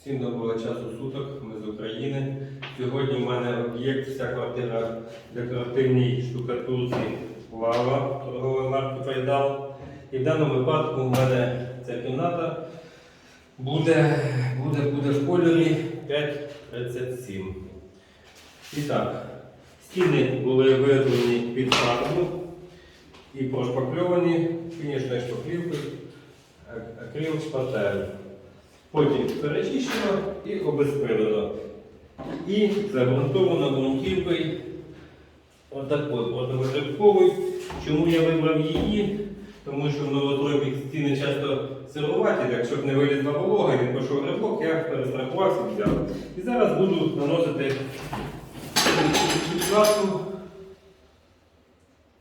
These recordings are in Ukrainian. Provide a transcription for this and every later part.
Всім доброго часу суток, ми з України. Сьогодні в мене об'єкт, вся квартира в декоративній штукатурці лава торгової марки Файдал. І в даному випадку в мене ця кімната буде, буде, буде в кольорі 5,37. І так, стіни були виготовлені під фарбу і прошпакльовані фінішною шпаклівкою ак- акрил шпатель. Потім перечищено і обезпилено. І загрунтовано отакою противогрибковою. Чому я вибрав її? Тому що в новотройних стіни часто сируваті, так щоб не вилізла волога не пішов грибок, я перестрахувався і взяв. І зараз буду наносити.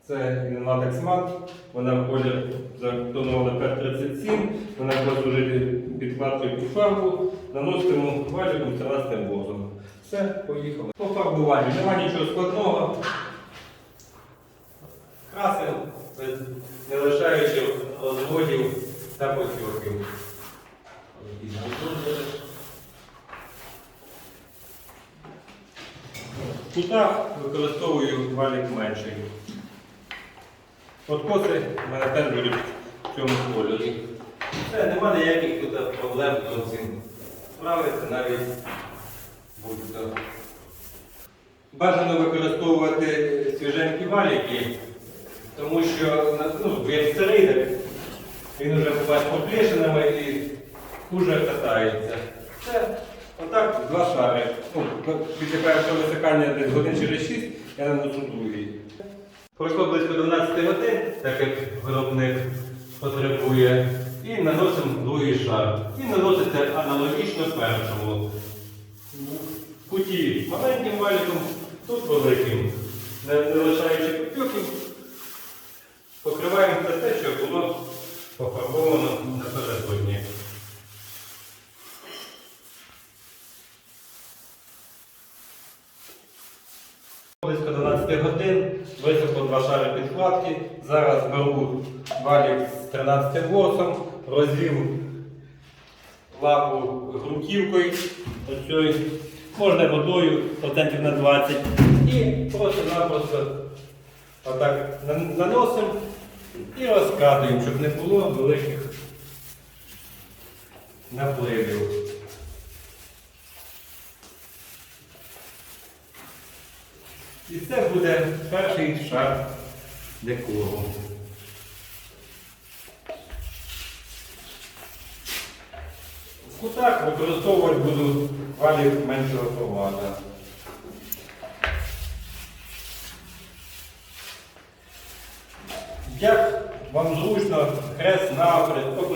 Це латекс мат, вона в колір затонована 537, вона служити підкладкою під фарбу, наноситиму валіком 13 возом. Все, поїхали. По фарбуванню немає нічого складного. Красив, без- не лишаючи розводів та потьоків. В кутах використовую валік менший. Откоси в мене теж будуть в цьому кольорі. Це нема ніяких тут проблем зовсім. Справиться навіть будь-то. Бажано використовувати свіженькі валіки, тому що ну, як старий, так він вже буває з поплішинами і хуже катається. Це отак два шари. Ну, після першого висихання десь годин через 6 я нанесу другий. Пройшло близько 12 годин, так як виробник потребує, і наносимо другий шар. І наноситься аналогічно першому. В куті маленьким валіком, тут великим. Не, лишаючи купюків, покриваємо все те, що було пофарбовано напередодні. Близько 12 годин, висохло два шари підкладки. Зараз беру валік з 13 волосом, розвів лапу ґрунтівкою, оцею, можна водою процентів на 20. І просто-напросто отак наносимо і розкатуємо, щоб не було великих напливів. І це буде перший шар декору. В кутах використовувати буду валік меншого формата. Як вам зручно, хрест навперед, по.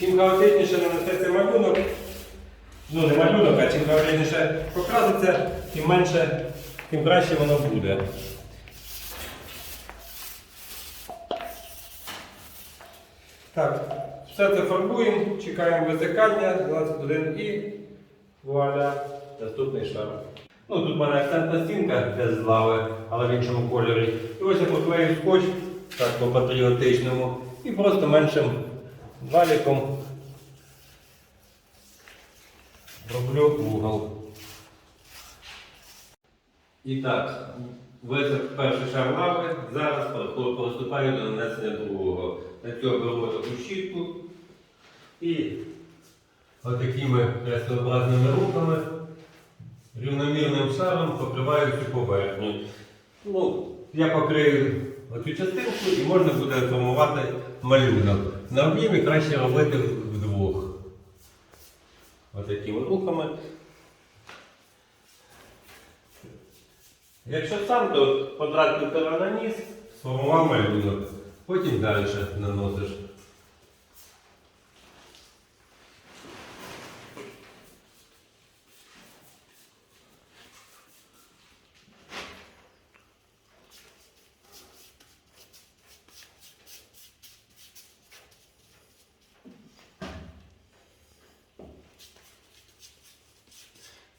Чим хаотичніше нанесеться малюнок, ну не малюнок, а чим хаотичніше покраситься, тим менше, тим краще воно буде. Так, все це фарбуємо, чекаємо висихання, 12 годин і вуаля, наступний шар. Ну, тут в мене акцентна стінка без з лави, але в іншому кольорі. І ось я поклею скотч, так по патріотичному, і просто меншим валіком роблю угол. І так, висох перший шар лави, зараз приступаю до нанесення другого. Для цього беру таку щітку і отакими крестообразними руками рівномірним шаром покриваю цю поверхню. Ну, я покрию оцю частинку і можна буде формувати малюнок. На об'ємі краще робити вдвох. Отакими рухами. Якщо сам, то квадрат на наніс, сформував малюнок. Потім далі наносиш.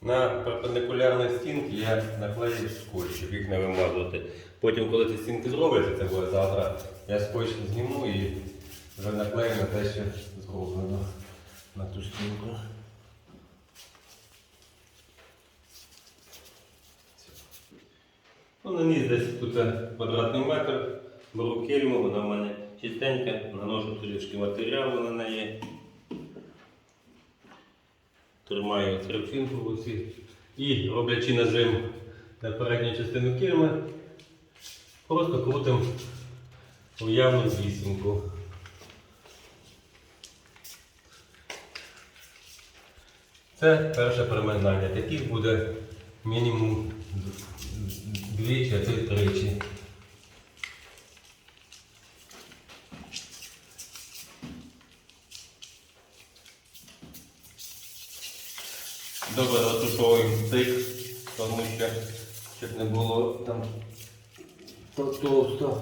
На перпендикулярній стінки я наклею скотч, щоб їх не вимазувати. Потім, коли ці стінки зробляться, це буде завтра, я скотч зніму і вже наклею на те, що зроблено на ту стінку. Ну, на ній десь тут квадратний метр, беру кельму, вона в мене чистенька, наношу трішки матеріалу на неї. Тримаю тряпчинку в руці і роблячи нажим на передню частину кельми, просто крутим уявну вісімку. Це перше приминання. Таких буде мінімум двічі, а то тричі. Добре розтушовуємо стик, тому що щоб не було там то- товсто.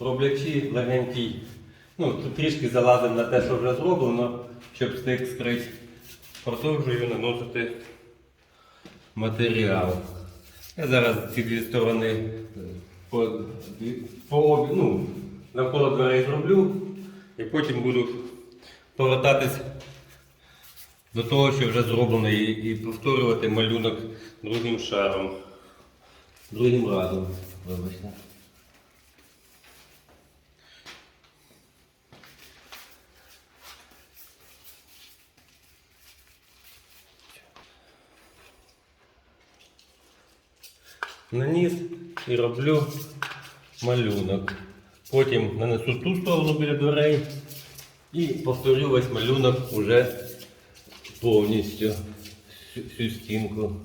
Роблячи легенький, ну трішки залазимо на те, що вже зроблено, щоб стик скрити, продовжую наносити матеріал. Я зараз ці дві сторони е, по, по ну, навколо дверей зроблю і потім буду повертатись до того, що вже зроблено, і, і повторювати малюнок другим шаром. Другим разом, вибачте. Наніс і роблю малюнок. Потім нанесу ту сторону біля дверей і повторю весь малюнок уже повністю всю стінку.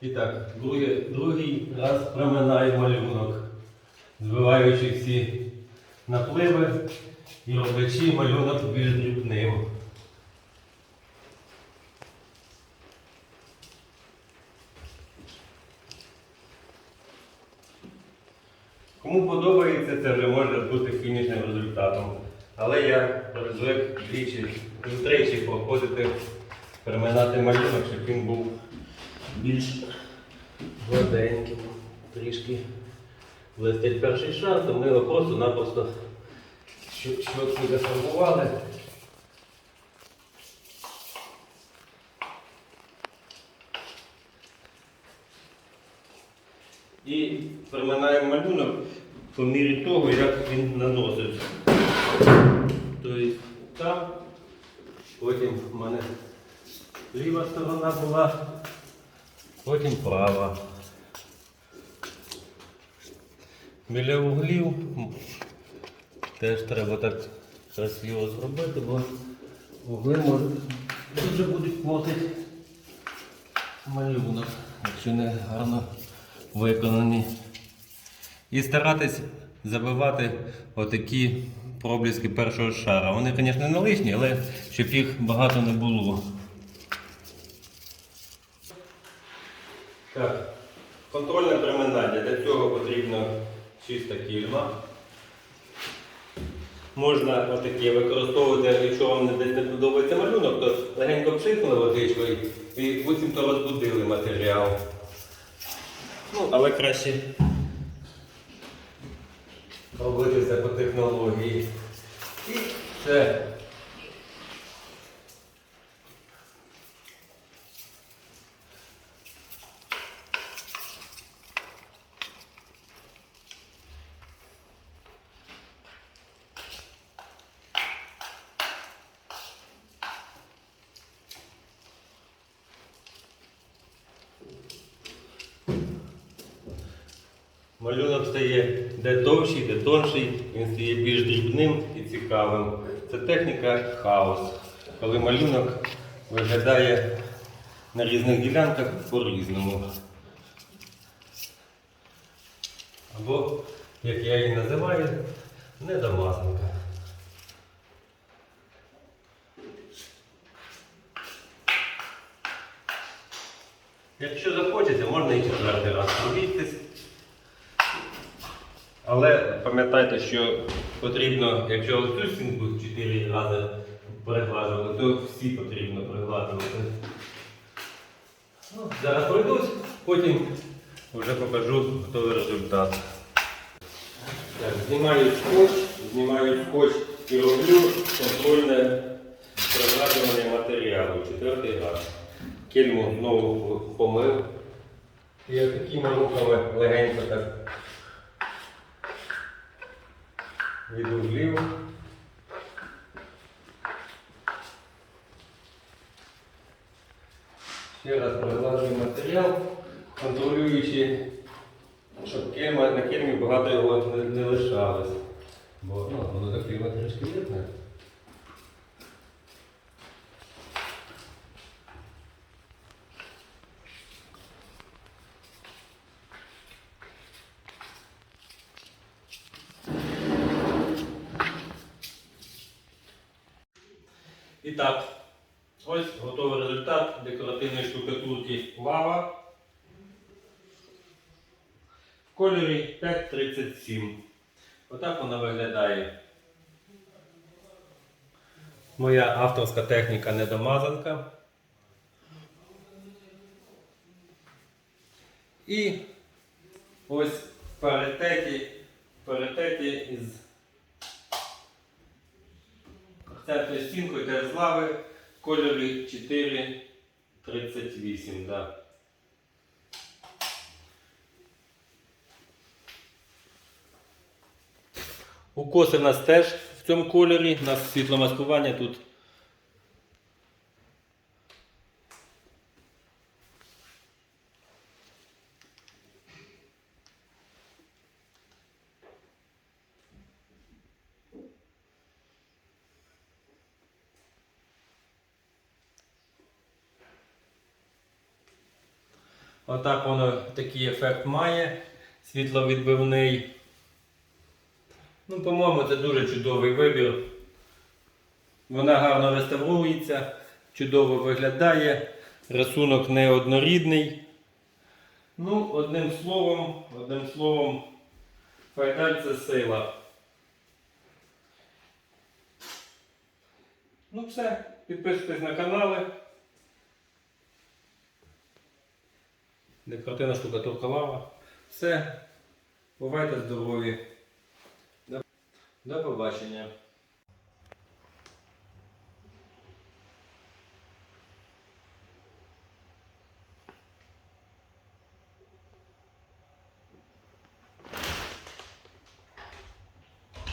І так, другий, другий раз проминаю малюнок збиваючи всі напливи і роблячи малюнок більш дрібним. Кому подобається, це вже може бути фінішним результатом. Але я звик двічі, втричі проходити, переминати малюнок, щоб він був більш гладеньким, трішки блистить перший шар, то ми його просто-напросто щотку деформували. І приминаємо малюнок по мірі того, як він наноситься. Тобто там, потім в мене ліва сторона була, потім права. Біля вуглів теж треба так красиво зробити, бо вугли можуть дуже будуть плотити малюнок, якщо не гарно виконані. І старатись забивати отакі пробліски першого шара. Вони, звісно, не лишні, але щоб їх багато не було. Так, контрольне приминання. Для цього потрібно чиста кільма. Можна отакі використовувати, якщо вам десь не подобається малюнок, то легенько пшикнули водичкою і буцімто розбудили матеріал. Ну, але краще робити це по технології. І все. Малюнок стає де довший, де тонший, він стає більш дрібним і цікавим. Це техніка хаос, коли малюнок виглядає на різних ділянках по-різному. Або, як я її називаю, недомазника. Якщо захочеться, можна і четвертий раз пробігтись. Але пам'ятайте, що потрібно, якщо оцю стінку 4 рази перегладжували, то всі потрібно перегладжувати. Ну, зараз пройдусь, потім вже покажу готовий результат. Так, знімаю скотч, знімаю скотч і роблю контрольне пригладжування матеріалу четвертий раз. Кельму знову помив. І такими руками легенько так Йду вліво. Ще раз приглажую матеріал, контролюючи, щоб кельма, на кельмі багато його не, лишалось. Бо ну, воно таке кельма трішки. І так, ось готовий результат декоративної штукатурки лава в кольорі 537. Отак вона виглядає. Моя авторська техніка недомазанка. І ось в паритеті, в паритеті із Церквою стінкою теж з лави в кольорі 4,38. Да. Укоси в нас теж в цьому кольорі, у нас світломаскування тут. Отак воно такий ефект має, світловідбивний. Ну, по-моєму, це дуже чудовий вибір. Вона гарно реставрується, чудово виглядає, рисунок неоднорідний. Ну, одним словом, одним словом, файдаль це сила. Ну все, підписуйтесь на канали. Декоративна штукатурка лава. Все. Бувайте здорові. До- побачення.